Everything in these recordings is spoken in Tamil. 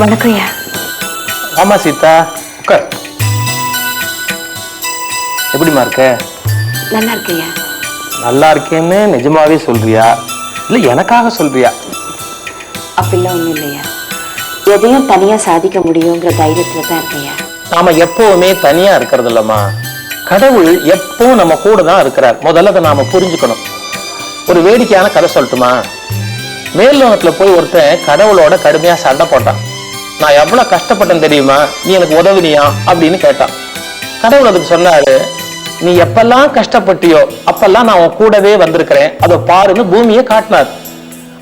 வணக்கம் ஐயா. ஆமா சீதா உட்கார். எப்படிம்மா இருக்க? நல்லா இருக்கையா நல்லா இருக்கேன்னு நிஜமாவே சொல்றியா? இல்ல எனக்காக சொல்றியா? அப்படிலாம் ஒன்றும் இல்லையா? எதையும் தனியாக சாதிக்க முடியுங்கிற தைரியத்தில் தான் இருக்கையா? நாம எப்பவுமே தனியா இருக்கிறது இல்லம்மா. கடவுள் எப்பவும் நம்ம கூட தான் இருக்கிறார். முதல்ல அதை நாம புரிஞ்சுக்கணும். ஒரு வேடிக்கையான கதை சொல்லட்டுமா? மேல்லோகத்துல போய் ஒருத்தன் கடவுளோட கடுமையா சண்டை போட்டான். நான் எவ்வளவு கஷ்டப்பட்டேன் தெரியுமா? நீ எனக்கு உதவினியா? அப்படின்னு கேட்டான். கடவுள் அதுக்கு சொன்னாரு நீ எப்பெல்லாம் கஷ்டப்பட்டியோ அப்பெல்லாம் நான் உன் கூடவே வந்திருக்கிறேன். அதை பாருன்னு பூமியை காட்டினார்.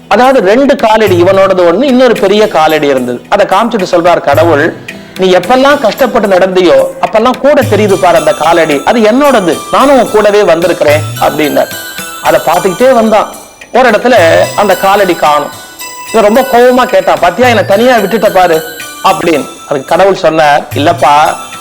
அதாவது ரெண்டு காலடி இவனோடது ஒண்ணு இன்னொரு பெரிய காலடி இருந்தது. அதை காமிச்சிட்டு சொல்றார் கடவுள் நீ எப்பெல்லாம் கஷ்டப்பட்டு நடந்தியோ அப்பெல்லாம் கூட தெரியுது பாரு அந்த காலடி. அது என்னோடது. நானும் உன் கூடவே வந்திருக்கிறேன் அப்படின்னார். அதை பார்த்துக்கிட்டே வந்தான். ஒரு இடத்துல அந்த காலடி காணும். இவன் ரொம்ப கோவமா கேட்டான் பாத்தியா என்னை தனியா விட்டுட்ட பாரு அப்படின்னு. அதுக்கு கடவுள் சொன்னார் இல்லப்பா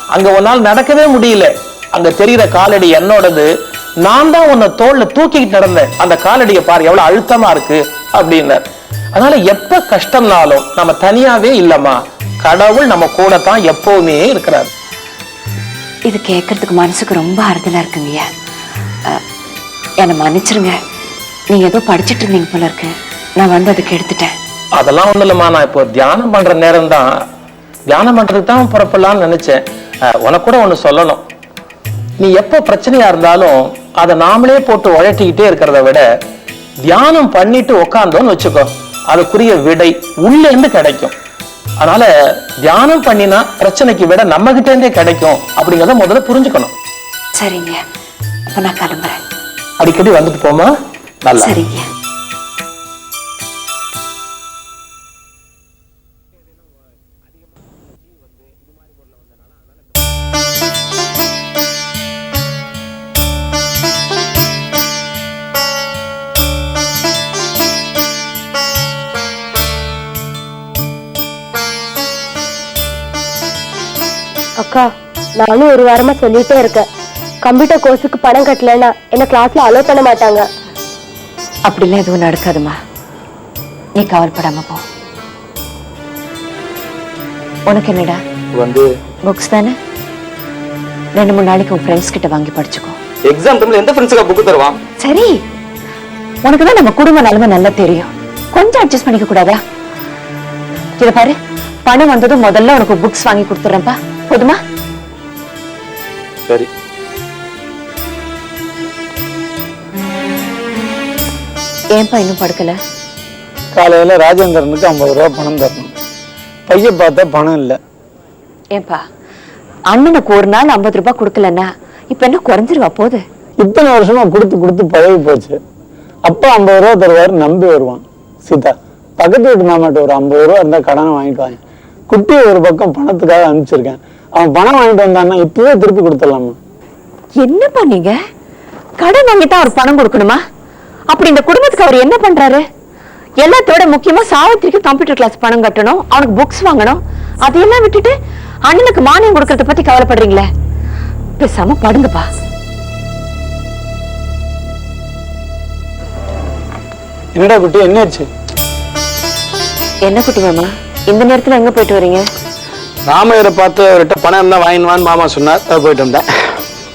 அங்க ஒரு நாள் நடக்கவே முடியல. அங்க தெரியுற காலடி என்னோடது. நான் தான் உன்னை தோல்ல தூக்கிக்கிட்டு நடந்தேன். அந்த காலடியை பாரு எவ்வளவு அழுத்தமா இருக்கு. அப்படின்னார். அதனால எப்ப கஷ்டம்னாலும் நம்ம தனியாவே இல்லம்மா. கடவுள் நம்ம கூட தான் எப்பவுமே இருக்கிறார். இது கேட்கறதுக்கு மனசுக்கு ரொம்ப ஆறுதலா இருக்குங்கய்யா. அஹ், என்னை மன்னிச்சிருங்க. நீங்க ஏதோ படிச்சிட்டு இருந்தீங்க போல இருக்கு. நான் வந்து அதுக்கு எடுத்துட்டேன். அதெல்லாம் ஒண்ணும் இல்லம்மா. நான் இப்போ தியானம் பண்ற நேரம் தான் தியானம் பண்றதுக்கு தான் புறப்படலாம்னு நினைச்சேன். உனக்கு கூட ஒண்ணு சொல்லணும். நீ எப்போ பிரச்சனையா இருந்தாலும் அதை நாமளே போட்டு உழட்டிக்கிட்டே இருக்கிறத விட தியானம் பண்ணிட்டு உக்காந்தோன்னு வச்சுக்கோ அதுக்குரிய விடை உள்ள இருந்து கிடைக்கும். அதனால தியானம் பண்ணினா பிரச்சனைக்கு விட நம்ம கிட்ட இருந்தே கிடைக்கும் அப்படிங்கறத முதல்ல புரிஞ்சுக்கணும். சரிங்க. அப்ப நான் கிளம்புறேன். அடிக்கடி வந்துட்டு போமா? நல்லா. சரிங்க. நானும் ஒரு வாரமா சொல்லிட்டே இருக்கேன். கம்ப்யூட்டர் கோர்ஸுக்கு பணம் கட்டலைன்னா என்ன கிளாஸ்ல அலோவ் பண்ண மாட்டாங்க. அப்படிலாம் எதுவும் நடக்காதுமா நீ கவலைப்படாம போ. உனக்கு என்னடா? வந்து புக்ஸ் தானே? ரெண்டு மூணு நாளைக்கு உன் ஃப்ரெண்ட்ஸ் கிட்ட வாங்கி படிச்சுக்கோ. எக்ஸாம் டைம்ல எந்த ஃப்ரெண்ட்ஸுக்கா புக்கு தருவான்? சரி. உனக்கு தான் நம்ம குடும்ப நிலைமை நல்லா தெரியும். கொஞ்சம் அட்ஜஸ்ட் பண்ணிக்க கூடாதா? இத பாரு. பணம் வந்ததும் முதல்ல உனக்கு புக்ஸ் வாங்கி கொடுத்துறேன்ப்பா போதுமா? சரி. ஏன்பா இன்னும் படுக்கல? காலையில் ராஜேந்திரனுக்கு ஐம்பது ரூபா பணம் தரணும். பைய பார்த்தா பணம் இல்லை. ஏன்பா அண்ணனுக்கு ஒரு நாள் ஐம்பது ரூபாய் கொடுக்கலன்னா இப்ப என்ன குறைஞ்சிருவா போகுது இத்தனை வருஷமா கொடுத்து கொடுத்து பழகி போச்சு. அப்பா ஐம்பது ரூபா தருவாரு நம்பி வருவான். சீதா பக்கத்து வீட்டு மாமாட்ட ஒரு ஐம்பது ரூபா இருந்தா கடனை வாங்கிட்டு வாங்க. குட்டியை ஒரு பக்கம் பணத்துக்காக அனுப்பிச்சிருக்கேன். அவன் பணம் வாங்கிட்டு வந்தான்னா இப்பவே திருப்பி கொடுத்துடலாமா? என்னப்பா நீங்க? கடன் வாங்கிட்டா அவர் பணம் கொடுக்கணுமா? அப்படி இந்த குடும்பத்துக்கு அவர் என்ன பண்றாரு? எல்லாத்தோட முக்கியமா சாவித்திரிக்கு கம்ப்யூட்டர் கிளாஸ் பணம் கட்டணும் அவனுக்கு புக்ஸ் வாங்கணும் அதையெல்லாம் விட்டுட்டு அண்ணனுக்கு மானியம் கொடுக்கறத பத்தி கவலைப்படுறீங்களே? பேசாம படுங்கப்பா. என்னடா குட்டி என்னாச்சு? என்ன குட்டி மாமா? இந்த நேரத்துல எங்க போயிட்டு வரீங்க? ராமையரை பார்த்து அவர்கிட்ட பணம் இருந்தா வாங்கினுவான்னு மாமா சொன்னார். அதை போயிட்டு வந்தேன்.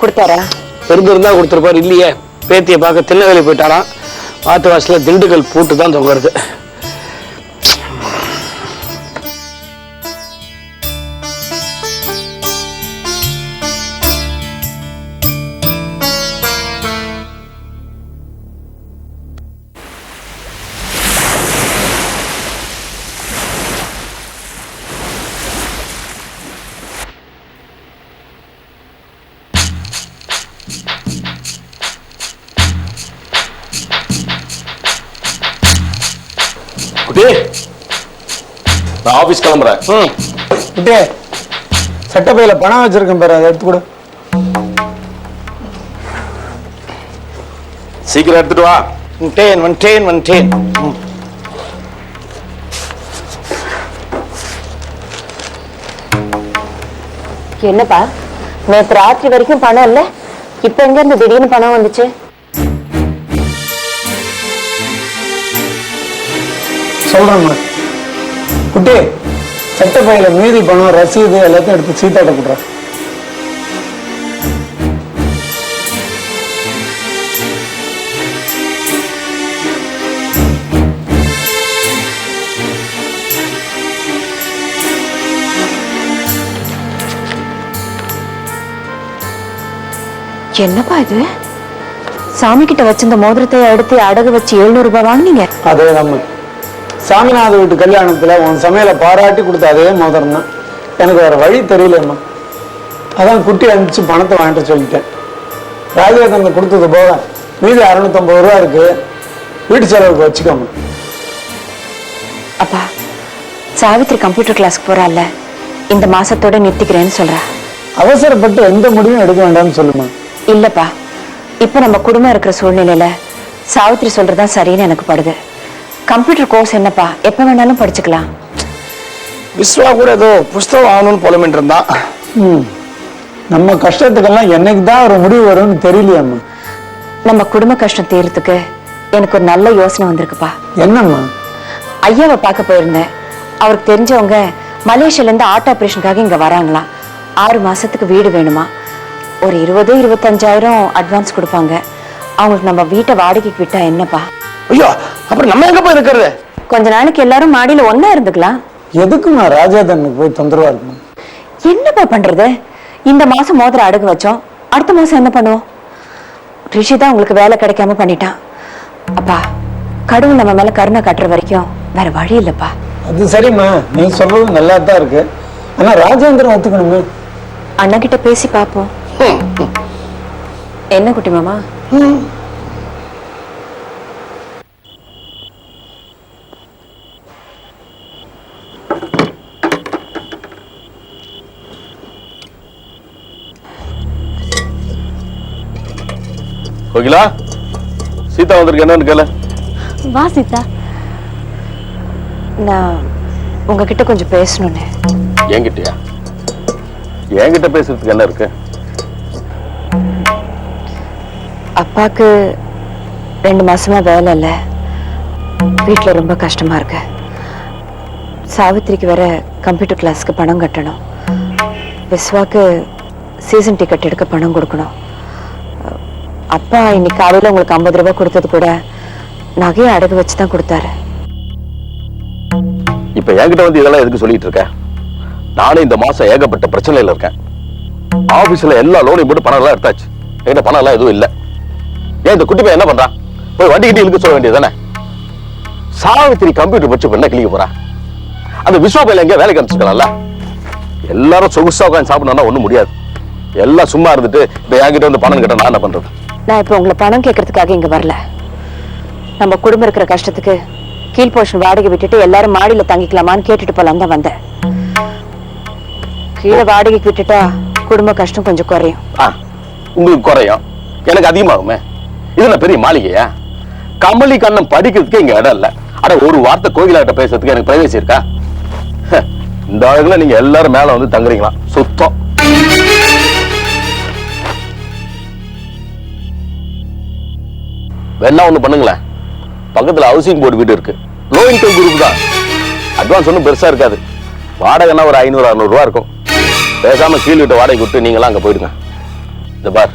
கொடுத்தாரா? இருந்திருந்தா கொடுத்துருப்பாரு இல்லையே. பேத்தியை பார்க்க திருநெல்வேலி போயிட்டாராம். வாத்து வாசல திண்டுக்கல் பூட்டு தான் தொங்குறது. குட்டி நான் ஆபீஸ் கிளம்புறேன். ம். குட்டி சட்டப்பையில பணம் வச்சிருக்கேன் பாரு அதை எடுத்து கொடு. சீக்கிரம் எடுத்துட்டு வா. Ten one ten one ten என்னப்பா நேற்று ராத்திரி வரைக்கும் பணம் இல்லை? இப்போ எங்க இருந்து திடீர்னு பணம் வந்துச்சு? சொல்றேம்மா குட்டி சட்டை பையில மீதி பணம் ரசீது எல்லாத்தையும் எடுத்து சீத்தாட்ட கொடுறேன் என்னப்பா இது? சாமி கிட்ட வச்சிருந்த மோதிரத்தை எடுத்து அடகு வச்சு எழுநூறு ரூபாய் வாங்குனீங்க? அதே நம்ம சாமிநாத வீட்டு கல்யாணத்துல உன் சமையலை பாராட்டி கொடுத்த அதே மோதிரம் தான் எனக்கு வேற வழி தெரியலம்மா. அதான் குட்டி அனுப்பிச்சு பணத்தை வாங்கிட்டு சொல்லிட்டேன். ராஜேந்திரன் கொடுத்தது போக மீதி அறுநூத்தம்பது ரூபா இருக்கு. வீட்டு செலவுக்கு வச்சுக்கோங்க அப்பா சாவித்ரி கம்ப்யூட்டர் கிளாஸ்க்கு போறாள்ல. இந்த மாசத்தோட நிறுத்திக்கிறேன்னு சொல்றா. அவசரப்பட்டு எந்த முடிவும் எடுக்க வேண்டாம்னு சொல்லுமா. இல்லப்பா இப்ப நம்ம குடும்பம் இருக்கிற சூழ்நிலையில சாவித்ரி சொல்றதுதான் சரின்னு எனக்கு படுது. கம்ப்யூட்டர் கோர்ஸ் என்னப்பா? எப்ப வேணாலும் படிச்சுக்கலாம். விஸ்வா கூட ஏதோ புஸ்தகம் வாங்கணும்னு புலமிட்டு இருந்தான் ம். நம்ம கஷ்டத்துக்கெல்லாம் என்னைக்கு தான் ஒரு முடிவு வரும்னு தெரியலையம்மா. நம்ம குடும்ப கஷ்டம் தீர்றதுக்கு எனக்கு ஒரு நல்ல யோசனை வந்திருக்குப்பா. என்னம்மா? ஐயாவை பார்க்க போயிருந்தேன். அவருக்கு தெரிஞ்சவங்க மலேசியால இருந்து ஆர்ட் ஆபரேஷனுக்காக இங்க வராங்களாம். ஆறு மாசத்துக்கு வீடு வேணுமா? ஒரு இருபது இருபத்தஞ்சாயிரம் அட்வான்ஸ் கொடுப்பாங்க. அவங்களுக்கு நம்ம வீட்டை வாடகைக்கு விட்டா என்னப்பா? ஐயோ அப்புறம் நம்ம எங்க போய் இருக்கிறது? கொஞ்ச நாளைக்கு எல்லாரும் மாடியில ஒண்ணா இருந்துக்கலாம். எதுக்குமா ராஜாதனுக்கு போய் தொந்தரவா இருக்குமா என்னப்பா பண்றது? இந்த மாசம் மோதிரம் அடகு வச்சோம். அடுத்த மாசம் என்ன பண்ணுவோம்? ரிஷி தான் உங்களுக்கு வேலை கிடைக்காம பண்ணிட்டான். அப்பா கடவுள் நம்ம மேல கருணை காட்டுற வரைக்கும் வேற வழி இல்லப்பா. அது சரிம்மா. நீ சொல்றது நல்லா தான் இருக்கு. ஆனா ராஜேந்திரன் ஒத்துக்கணுமே? அண்ணா கிட்ட பேசி பாப்போம் என்ன குட்டி மாமா? கோகிலா சீதா வந்திருக்கு என்னன்னு கேள. வா சீதா. நான் உங்ககிட்ட கொஞ்சம் பேசணும்னு. என்கிட்டயா? என்கிட்ட பேசுறதுக்கு என்ன இருக்கு? அப்பாக்கு ரெண்டு மாசமா வேலை இல்லை. வீட்டில் ரொம்ப கஷ்டமா இருக்கு. சாவித்திரிக்கு வேற கம்ப்யூட்டர் கிளாஸ்க்கு பணம் கட்டணும். விஸ்வாக்கு சீசன் டிக்கெட் எடுக்க பணம் கொடுக்கணும். அப்பா இன்னைக்கு காலையில் உங்களுக்கு ஐம்பது ரூபாய் கொடுத்தது கூட நகையை அடகு வச்சு தான் கொடுத்தாரு. இப்ப என்கிட்ட வந்து இதெல்லாம் எதுக்கு சொல்லிட்டு இருக்க? நானும் இந்த மாசம் ஏகப்பட்ட பிரச்சனையில் இருக்கேன். ஆபீஸ்ல எல்லா லோனையும் போட்டு பணம் எல்லாம் எடுத்தாச்சு. என்கிட்ட பணம் எல்லாம் எதுவும் இல்ல. ஏன் இந்த குட்டி பையன் என்ன பண்றான்? போய் வண்டி கிட்ட இழுக்க சொல்ல வேண்டியது தானே? சாவித்திரி கம்ப்யூட்டர் படிச்சு இப்ப என்ன கிளிக்க போறா? அந்த விஸ்வா பையில எங்க வேலைக்கு அனுப்பிச்சுக்கலாம்ல எல்லாரும் சொகுசா உட்காந்து சாப்பிடணும்னா ஒண்ணும் முடியாது. எல்லாம் சும்மா இருந்துட்டு இப்ப என்கிட்ட வந்து பணம் கேட்டா நான் என்ன பண்றது? நான் இப்போ உங்களை பணம் கேட்கறதுக்காக இங்க வரல. நம்ம குடும்பம் இருக்கிற கஷ்டத்துக்கு கீழ் போர்ஷன் வாடகை விட்டுட்டு எல்லாரும் மாடியில தங்கிக்கலாமான்னு கேட்டுட்டு போலாம் தான் வந்தேன். கீழே வாடகைக்கு விட்டுட்டா குடும்ப கஷ்டம் கொஞ்சம் குறையும். ஆ, உங்களுக்கு குறையும். எனக்கு அதிகமாகுமே. இது என்ன பெரிய மாளிகையா? கமலி கண்ணன் படிக்கிறதுக்கு இங்க இடம் இல்ல. அட ஒரு வார்த்தை கோகிலாட்ட பேசுறதுக்கு எனக்கு பிரைவேசி இருக்கா? இந்த அழகுல நீங்க எல்லாரும் மேல வந்து தங்குறீங்களா? சுத்தம். வேணா ஒண்ணு பண்ணுங்களேன். பக்கத்துல ஹவுசிங் போர்டு வீடு இருக்கு. லோ இன்கம் குரூப் தான். அட்வான்ஸ் ஒன்றும் பெருசா இருக்காது. வாடகைன்னா ஒரு ஐநூறு அறுநூறு ரூபா இருக்கும். பேசாம கீழ் விட்டு வாடகை விட்டு நீங்களாம் அங்க போயிடுங்க. இந்த பார்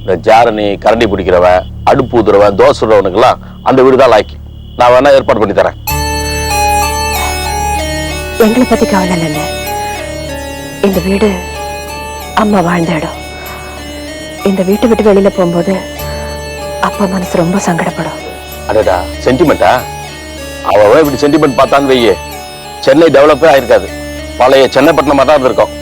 இந்த ஜாரணி கரண்டி பிடிக்கிறவன் அடுப்பு ஊதுறவன் தோசை சுடுறவனுக்கெல்லாம் அந்த வீடு தான் லாய்க்கு. நான் வேணா ஏற்பாடு பண்ணி தரேன். எங்களை பத்தி கவலை இல்லைல்ல. இந்த வீடு அம்மா வாழ்ந்த இடம். இந்த வீட்டை விட்டு வெளியில போகும்போது அப்பா மனசு ரொம்ப சங்கடப்படும். அடடா சென்டிமெண்டா அவ இப்படி சென்டிமெண்ட் பார்த்தான்னு வையே. சென்னை டெவலப்பே ஆயிருக்காது பழைய சென்னைப்பட்டினமா தான் இருந்திருக்கும்.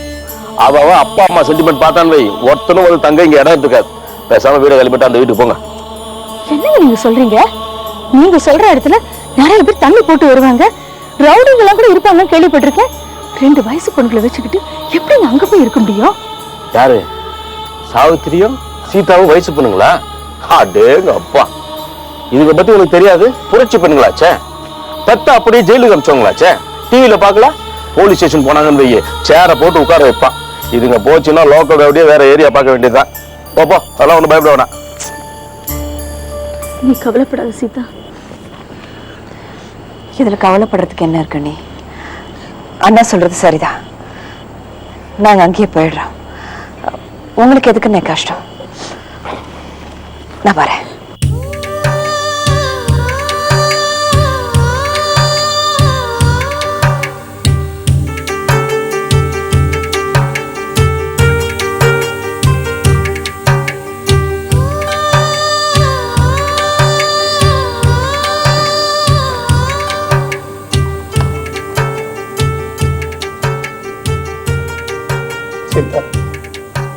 அவ அப்பா அம்மா சென்டிமெண்ட் பார்த்தான்னு வை. ஒருத்தனும் ஒரு தங்க இங்க இடம் இருக்காது பேசாம வீடு கிளம்பிட்டு அந்த வீட்டுக்கு போங்க. என்னங்க நீங்க சொல்றீங்க? நீங்க சொல்ற இடத்துல நிறைய பேர் தண்ணி போட்டு வருவாங்க. ரவுடிங்க எல்லாம் கூட இருப்பாங்க கேள்விப்பட்டிருக்கேன். ரெண்டு வயசு பொண்ணுகளை வச்சுக்கிட்டு எப்படி அங்க போய் இருக்க முடியும்? யாரு? சாவித்திரியும் சீதாவும் வயசு பொண்ணுங்களா? அடேங்க அப்பா. இதுக பத்தி உனக்கு தெரியாது? புரட்சி பண்ணுங்களாச்சே பெத்த அப்படியே ஜெயிலுக்கு அமிச்சவங்களாச்சே. டிவியில பார்க்கல? போலீஸ் ஸ்டேஷன் போனாங்கன்னு வையே. சேரை போட்டு உட்கார வைப்பான் இதுங்க போச்சுன்னா லோக்கல் ரவுடியே வேற ஏரியா பார்க்க வேண்டியதுதான். போ போ. அதெல்லாம் ஒன்றும் பயப்பட வேணாம். நீ கவலைப்படாத சீதா. இதில் கவலைப்படுறதுக்கு என்ன இருக்கு நீ? அண்ணா சொல்றது சரிதான் நாங்கள் அங்கேயே போயிடுறோம். உங்களுக்கு எதுக்குன்னு கஷ்டம். நான் வரேன்.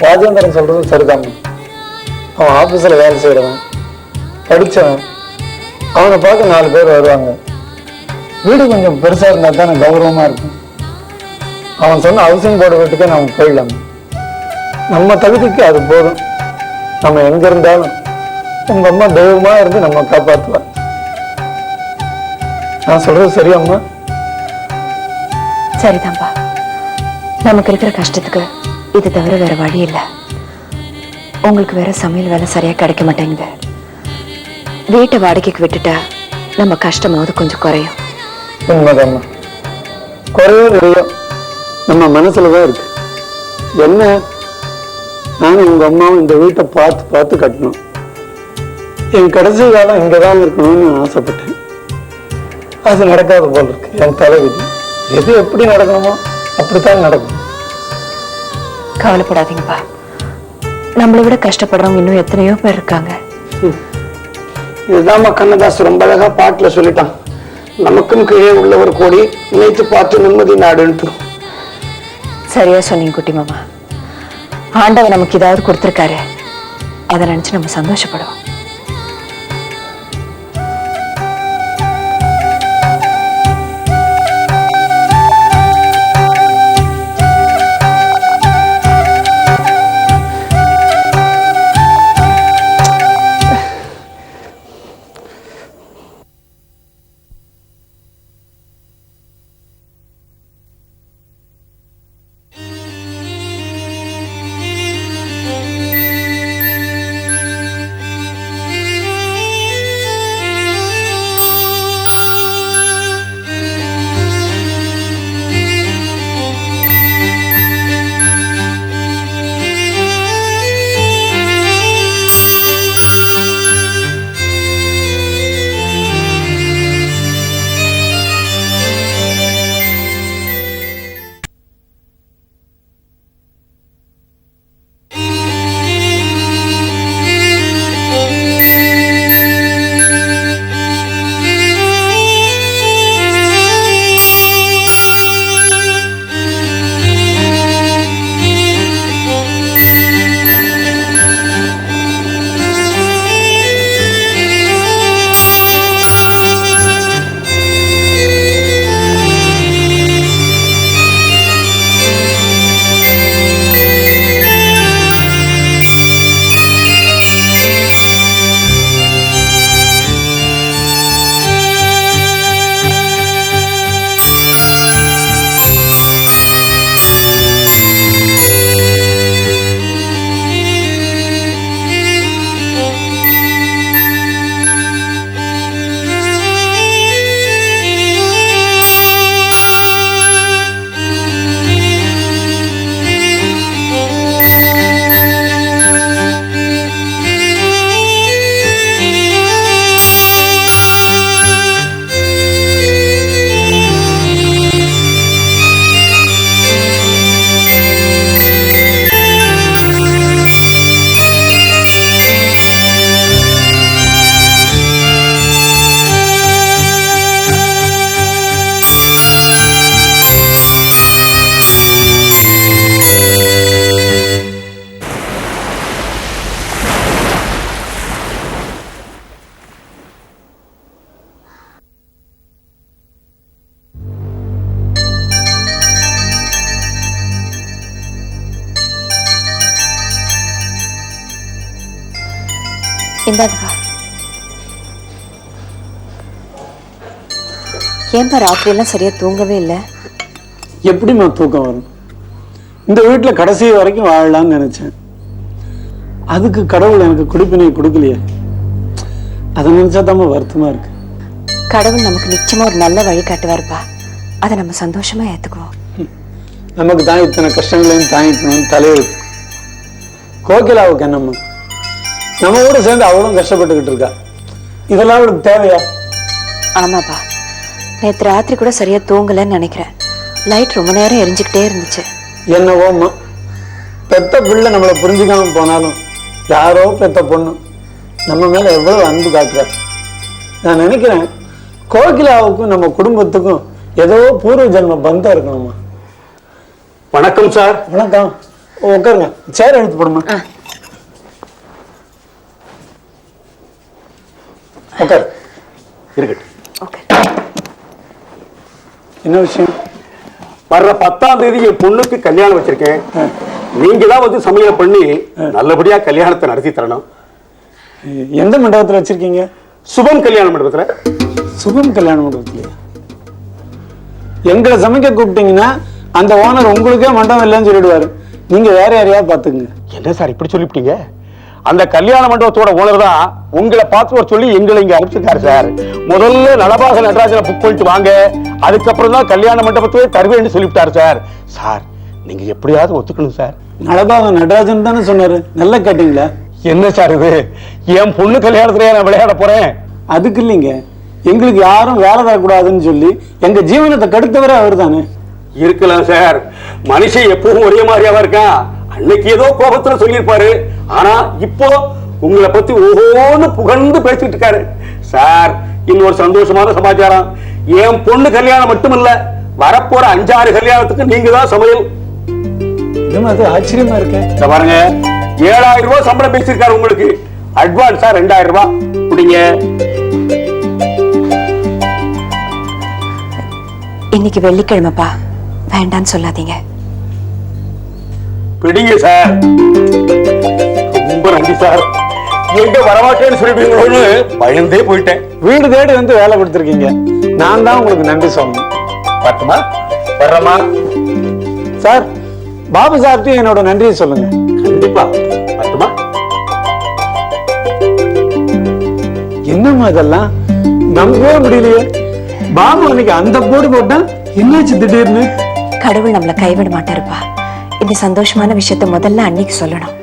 ராஜேந்திரன் சொல்றது சரிதான். அவன் ஆபீஸ்ல வேலை செய்கிறவன் படிச்சவன். அவனை பார்க்க நாலு பேர் வருவாங்க. வீடு கொஞ்சம் பெருசாக இருந்தா தானே கௌரவமா இருக்கும். அவன் சொன்ன ஹவுசிங் போர்டு வீட்டுக்கே நம்ம போயிடலாம். நம்ம தகுதிக்கு அது போதும். நம்ம எங்க இருந்தாலும் உங்க அம்மா தெய்வமாக இருந்து நம்ம காப்பாற்றுவா நான் சொல்றது சரியாம்மா சரிதான்ப்பா நமக்கு இருக்கிற கஷ்டத்துக்கு இது தவிர வேற வழி இல்லை. உங்களுக்கு வேற சமையல் வேலை சரியா கிடைக்க மாட்டேங்குது. வீட்டை வாடகைக்கு விட்டுட்டா நம்ம கஷ்டமாவது கொஞ்சம் குறையும். உண்மைதான் குறையோ குறையும் நம்ம மனசுலதான் இருக்கு. என்ன? நானும் உங்க அம்மாவும் இந்த வீட்டை பார்த்து பார்த்து கட்டணும். என் கடைசி காலம் இங்கதான் இருக்கணும்னு ஆசைப்பட்டேன். அது நடக்காத போல இருக்கு. என் தலைவிதி. எது எப்படி நடக்கணுமோ அப்படித்தான் நடக்கும். கவலைப்படாதீங்கப்பா. நம்மளை விட கஷ்டப்படுறவங்க இன்னும் எத்தனையோ பேர் இருக்காங்க. இதுதாம்மா கண்ணதாஸ் ரொம்ப அழகா பாட்டுல சொல்லிட்டான். நமக்கும் கீழே உள்ள ஒரு கோடி நினைத்து பார்த்து நிம்மதி நாடுன்ட்டு. சரியா சொன்னீங்க குட்டி மாமா. ஆண்டவன் நமக்கு ஏதாவது கொடுத்துருக்காரு. அதை நினைச்சு நம்ம சந்தோஷப்படுவோம். இந்தாங்கப்பா ஏன்பா ராத்திரி எல்லாம் சரியா தூங்கவே இல்லை? எப்படிம்மா தூக்கம் வரும்? இந்த வீட்டுல கடைசி வரைக்கும் வாழலாம்னு நினைச்சேன். அதுக்கு கடவுள் எனக்கு குடிப்பினை கொடுக்கலையே. அதை நினைச்சா தான் வருத்தமா இருக்கு. கடவுள் நமக்கு நிச்சயமா ஒரு நல்ல வழி காட்டுவாருப்பா. அதை நம்ம சந்தோஷமா ஏத்துக்குவோம். நமக்கு தான் இத்தனை கஷ்டங்களையும் தாங்கிக்கணும்னு தலையெழுத்து. கோகிலாவுக்கு என்னம்மா? நம்ம கூட சேர்ந்து அவளும் கஷ்டப்பட்டுக்கிட்டு இருக்கா. இதெல்லாம் அவளுக்கு தேவையா? ஆமாப்பா. நேத்து ராத்திரி கூட சரியா தூங்கலன்னு நினைக்கிறேன். லைட் ரொம்ப நேரம் எரிஞ்சுக்கிட்டே இருந்துச்சு. என்னவோம்மா பெத்த பிள்ளை நம்மளை புரிஞ்சுக்காம போனாலும் யாரோ பெத்த பொண்ணு நம்ம மேல எவ்வளவு அன்பு காட்டுறா. நான் நினைக்கிறேன் கோகிலாவுக்கும் நம்ம குடும்பத்துக்கும் ஏதோ பூர்வ ஜென்ம பந்தம் இருக்கணுமா? வணக்கம் சார். வணக்கம். உட்காருங்க. சேர் எடுத்து போடுமா? உட்காரு. இருக்கட்டும். ஓகே. என்ன விஷயம்? வர்ற பத்தாம் தேதி என் பொண்ணுக்கு கல்யாணம் வச்சிருக்கேன். நீங்க தான் வந்து சமையல் பண்ணி நல்லபடியா கல்யாணத்தை நடத்தி தரணும். எந்த மண்டபத்துல வச்சிருக்கீங்க? சுபம் கல்யாண மண்டபத்துல. சுபம் கல்யாண மண்டபத்திலையா எங்களை சமைக்க கூப்பிட்டீங்கன்னா அந்த ஓனர் உங்களுக்கே மண்டபம் இல்லைன்னு சொல்லிடுவாரு. நீங்க வேற யாரையா பாத்துக்குங்க என்ன சார் இப்படி சொல்லிவிட்டீங்க? அந்த கல்யாண மண்டபத்தோட ஓனர் தான் உங்களை வர சொல்லி எங்களை இங்க அனுப்பிச்சிருக்காரு சார். முதல்ல நலபாக நடராஜனை புக் பண்ணிட்டு வாங்க. அதுக்கப்புறம் தான் கல்யாண மண்டபத்தையே தருவேன்னு சொல்லிவிட்டாரு சார். சார் நீங்க எப்படியாவது ஒத்துக்கணும் சார். நடபாகம் நடராஜன் தானே சொன்னாரு. நல்லா கேட்டீங்களா? என்ன சார் இது? என் பொண்ணு கல்யாணத்துல நான் விளையாட போறேன். அதுக்கு இல்லைங்க. எங்களுக்கு யாரும் வேலை தரக்கூடாதுன்னு சொல்லி எங்க ஜீவனத்தை கெடுத்தவரே அவர் தானே இருக்கலாம் சார். மனுஷன் எப்பவும் ஒரே மாதிரியாவா இருக்கான். அன்னைக்கு ஏதோ கோபத்துல சொல்லியிருப்பாரு. ஆனா இப்போ உங்களை பத்தி ஒவ்வொன்னு புகழ்ந்து பேசிட்டு இருக்காரு. சார் இன்னொரு சந்தோஷமான சமாச்சாரம். என் பொண்ணு கல்யாணம் மட்டுமல்ல வரப்போற அஞ்சாறு கல்யாணத்துக்கு நீங்க தான் சமையல். அது ஆச்சரியமா இருக்கேன் பாருங்க ஏழாயிரம் ரூபாய் சம்பளம் பேசியிருக்காரு உங்களுக்கு. அட்வான்ஸா ரெண்டாயிரம் ரூபாய் குடிங்க. இன்னைக்கு வெள்ளிக்கிழமைப்பா. வேண்டான்னு சொல்லாதீங்க. பிடிங்க சார். ரொம்ப நன்றி சார். எங்க வரமாட்டேன்னு சொல்லிடுவீங்களோன்னு பயந்தே போயிட்டேன். வீடு தேடி வந்து வேலை கொடுத்துருக்கீங்க. நான் தான் உங்களுக்கு நன்றி சொல்லணும். பத்துமா வர்றமா சார் பாபு சார்ட்டையும் என்னோட நன்றியை சொல்லுங்க. கண்டிப்பா பத்துமா என்னம்மா இதெல்லாம்? நம்பவே முடியலையே. பாபு அன்னைக்கு அந்த போடு போட்டா என்னாச்சு திடீர்னு? கடவுள் நம்மள கைவிட மாட்டாருப்பா. இந்த சந்தோஷமான விஷயத்த முதல்ல அன்னைக்கு சொல்லணும்.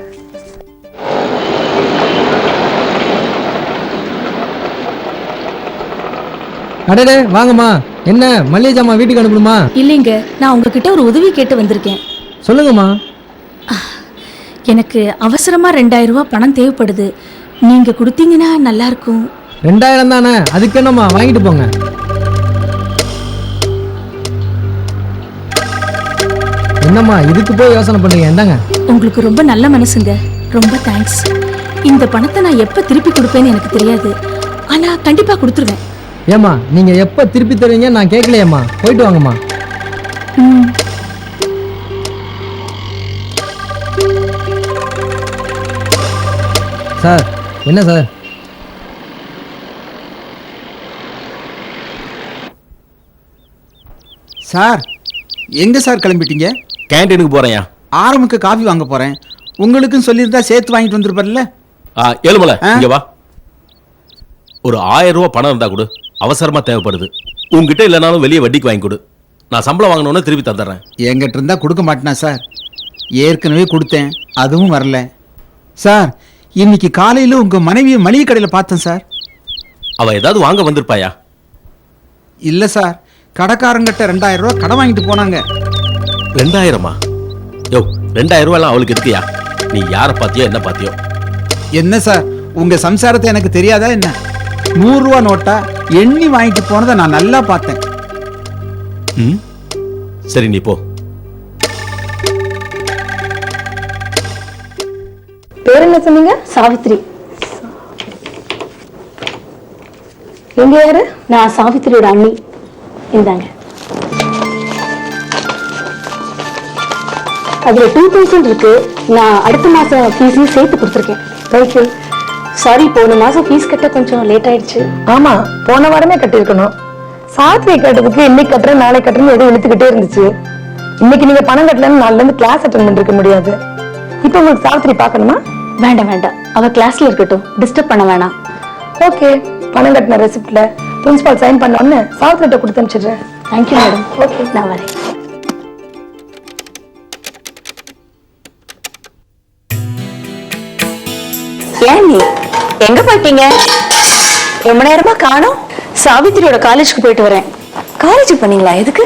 அடடே வாங்கம்மா. என்ன மல்லிகை ஜாமான் வீட்டுக்கு அனுப்பணுமா? இல்லைங்க நான் உங்ககிட்ட ஒரு உதவி கேட்டு வந்திருக்கேன். சொல்லுங்கம்மா. எனக்கு அவசரமா ரெண்டாயிரம் ரூபாய் பணம் தேவைப்படுது. நீங்க கொடுத்தீங்கன்னா நல்லா இருக்கும் ரெண்டாயிரம் தானே? அதுக்கு என்னம்மா? வாங்கிட்டு போங்க. என்னம்மா இதுக்கு போய் யோசனை பண்ணுறீங்க இந்தாங்க. உங்களுக்கு ரொம்ப நல்ல மனசுங்க. ரொம்ப தேங்க்ஸ் இந்த பணத்தை நான் எப்ப திருப்பி கொடுப்பேன்னு எனக்கு தெரியாது. ஆனா கண்டிப்பா கொடுத்துருவேன். ஏம்மா நீங்கள் எப்போ திருப்பி தருவீங்க நான் கேட்கலையேம்மா. போயிட்டு வாங்கம்மா. ம். சார் என்ன சார்? சார் எங்க சார் கிளம்பிட்டீங்க? கேன்டீனுக்கு போறேன்யா. ஆரம்புக்கு காஃபி வாங்க போறேன். உங்களுக்கும் சொல்லியிருந்தா சேர்த்து வாங்கிட்டு வந்திருப்பார்ல? ஏழுமலை? இங்க வா. ஒரு ஆயிரம் ரூபாய் பணம் இருந்தா கொடு. அவசரமா தேவைப்படுது. உன்கிட்ட இல்லைனாலும் வெளியே வட்டிக்கு வாங்கி கொடு. நான் சம்பளம் வாங்கினோன்னு திருப்பி தந்துடுறேன். என்கிட்ட இருந்தா கொடுக்க மாட்டேனா சார்? ஏற்கனவே கொடுத்தேன். அதுவும் வரல. சார் இன்னைக்கு காலையில உங்க மனைவியை மளிகை கடையில பார்த்தேன் சார். அவ ஏதாவது வாங்க வந்திருப்பாயா? இல்ல சார். கடைக்காரங்கிட்ட ரெண்டாயிரம் ரூபாய் கடன் வாங்கிட்டு போனாங்க. ரெண்டாயிரமா? யோ ரெண்டாயிரம் ரூபாய்லாம் அவளுக்கு இருக்கியா? நீ யாரை பாத்தியோ என்ன பாத்தியோ என்ன சார் உங்க சம்சாரத்தை எனக்கு தெரியாதா என்ன? நூறு ரூபா நோட்டா எண்ணி வாங்கிட்டு போனதை நான் நல்லா பார்த்தேன். ம்? சரி நீ போ. பேர் என்ன சொன்னீங்க? சாவித்ரி. நீங்க யாரு? நான் சாவித்ரியோட அண்ணி. இந்தாங்க. அதுல டூ தௌசண்ட் இருக்கு. நான் அடுத்த மாசம் ஃபீஸையும் சேர்த்து கொடுத்துருக்கேன். தேங்க்யூ சாரி போன மாசம் ஃபீஸ் கட்ட கொஞ்சம் லேட் ஆயிடுச்சு. ஆமா போன வாரமே கட்டியிருக்கணும். சாத்திரை கேட்டதுக்கு இன்னைக்கு கட்டுறேன் நாளை கட்டுறேன்னு எதுவும் இழுத்துக்கிட்டே இருந்துச்சு. இன்னைக்கு நீங்க பணம் கட்டலன்னு நாள்ல இருந்து கிளாஸ் அட்டன் பண்ணிருக்க முடியாது. இப்போ உங்களுக்கு சாவித்திரி பார்க்கணுமா? வேண்டாம் வேண்டாம். அவ கிளாஸ்ல இருக்கட்டும். டிஸ்டர்ப் பண்ண வேணாம். ஓகே பணம் கட்டின ரெசிப்ட்ல பிரின்சிபால் சைன் பண்ண உடனே சாவித்திரிட்ட கொடுத்து அனுப்பிச்சிடுறேன். தேங்க்யூ மேடம் ஓகே நான் வரேன். நீ எங்க போயிட்டீங்க? ரொம்ப நேரமா காணோம். சாவித்திரியோட காலேஜ்க்கு போயிட்டு வரேன். காலேஜ் பண்ணீங்களா எதுக்கு?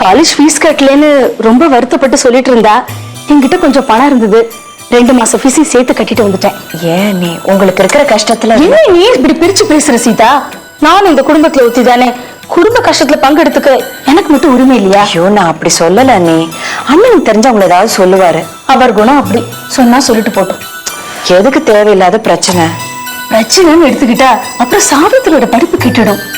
காலேஜ் ஃபீஸ் கட்டலன்னு ரொம்ப வருத்தப்பட்டு சொல்லிட்டு இருந்தா என்கிட்ட கொஞ்சம் பணம் இருந்தது. ரெண்டு மாசம் ஃபீஸையும் சேர்த்து கட்டிட்டு வந்துட்டேன். ஏன் நீ? உங்களுக்கு இருக்கிற கஷ்டத்துல என்ன நீ இப்படி பிரிச்சு பேசுற சீதா? நானும் இந்த குடும்பத்துல ஒத்தி தானே. குடும்ப கஷ்டத்துல பங்கெடுத்துக்க எனக்கு மட்டும் உரிமை இல்லையா? ஐயோ நான் அப்படி சொல்லல நீ அண்ணனுக்கு தெரிஞ்ச உங்களை ஏதாவது சொல்லுவாரு. அவர் குணம் அப்படி சொன்னா சொல்லிட்டு போட்டோம். எதுக்கு தேவையில்லாத பிரச்சனை? பிரச்சனைன்னு எடுத்துக்கிட்டா அப்புறம் சாதத்திலோட படிப்பு கெட்டுடும்.